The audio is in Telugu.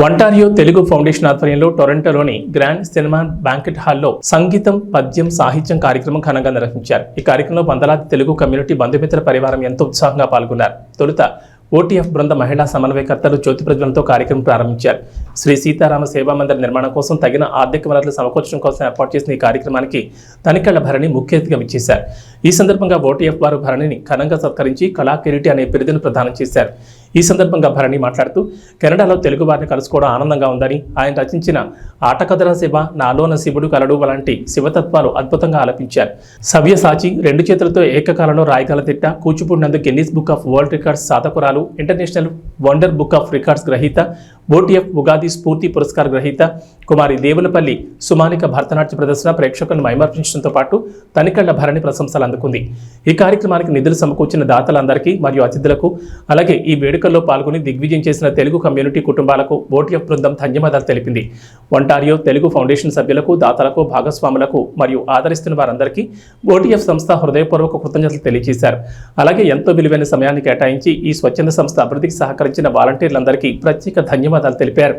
వంటారియో తెలుగు ఫౌండేషన్ ఆధ్వర్యంలో టొరంటోలోని గ్రాండ్ సినిమా బ్యాంకెట్ హాల్లో సంగీతం పద్యం సాహిత్యం కార్యక్రమం ఘనంగా నిర్వహించారు. ఈ కార్యక్రమంలో వందలాది తెలుగు కమ్యూనిటీ బంధుమిత్ర పరివారం ఎంతో ఉత్సాహంగా పాల్గొన్నారు. తొలుత ఓటీఎఫ్ బృంద మహిళా సమన్వయకర్తలు జ్యోతి ప్రజ్వలంతో కార్యక్రమం ప్రారంభించారు. శ్రీ సీతారామ సేవా మందిర నిర్మాణం కోసం తగిన ఆర్థిక వనరులు సమకూర్చడం కోసం ఏర్పాటు చేసిన ఈ కార్యక్రమానికి తనికళ్ళ భరణి ముఖ్య అతిథిగా విచ్చేశారు. ఈ సందర్భంగా ఓటీఎఫ్ వారు భరణిని ఘనంగా సత్కరించి కళాకిరీటి అనే బిరుదును ప్రదానం చేశారు. ఈ సందర్భంగా భరణి మాట్లాడుతూ కెనడాలో తెలుగు వారిని కలుసుకోవడం ఆనందంగా ఉందని ఆయన రచించిన ఆటకథల శివ నాలోన శివుడు కలడు అలాంటి శివతత్వాలు అద్భుతంగా ఆలపించారు. సవ్యసాచి రెండు చేతులతో ఏకకాలంలో రాయగల తిట్ట కూచిపూడి నందు Guinness book of world records సాధకురాలు international wonder book of records గ్రహీత బోటిఎఫ్ ఉగాది స్ఫూర్తి పురస్కార గ్రహీత కుమారి దేవులపల్లి సుమానిక భరతనాట్య ప్రదర్శన ప్రేక్షకులను మైమర్పించడంతో పాటు తనికళ్ళ భరణి ప్రశంసలు అందుకుంది. ఈ కార్యక్రమానికి నిధులు సమకూర్చిన దాతలందరికీ మరియు అతిథులకు అలాగే ఈ వేడుకల్లో పాల్గొని దిగ్విజయం చేసిన తెలుగు కమ్యూనిటీ కుటుంబాలకు బోటిఎఫ్ బృందం ధన్యవాదాలు తెలిపింది. ఒంటారియో తెలుగు ఫౌండేషన్ సభ్యులకు దాతలకు భాగస్వాములకు మరియు ఆదరిస్తున్న వారందరికీ బోటిఎఫ్ సంస్థ హృదయపూర్వక కృతజ్ఞతలు తెలియజేశారు. అలాగే ఎంతో విలువైన సమయాన్ని కేటాయించి ఈ స్వచ్ఛంద సంస్థ అభివృద్ధికి సహకరించిన వాలంటీర్లందరికీ ప్రత్యేక ధన్యవాదాలు తెలిపారు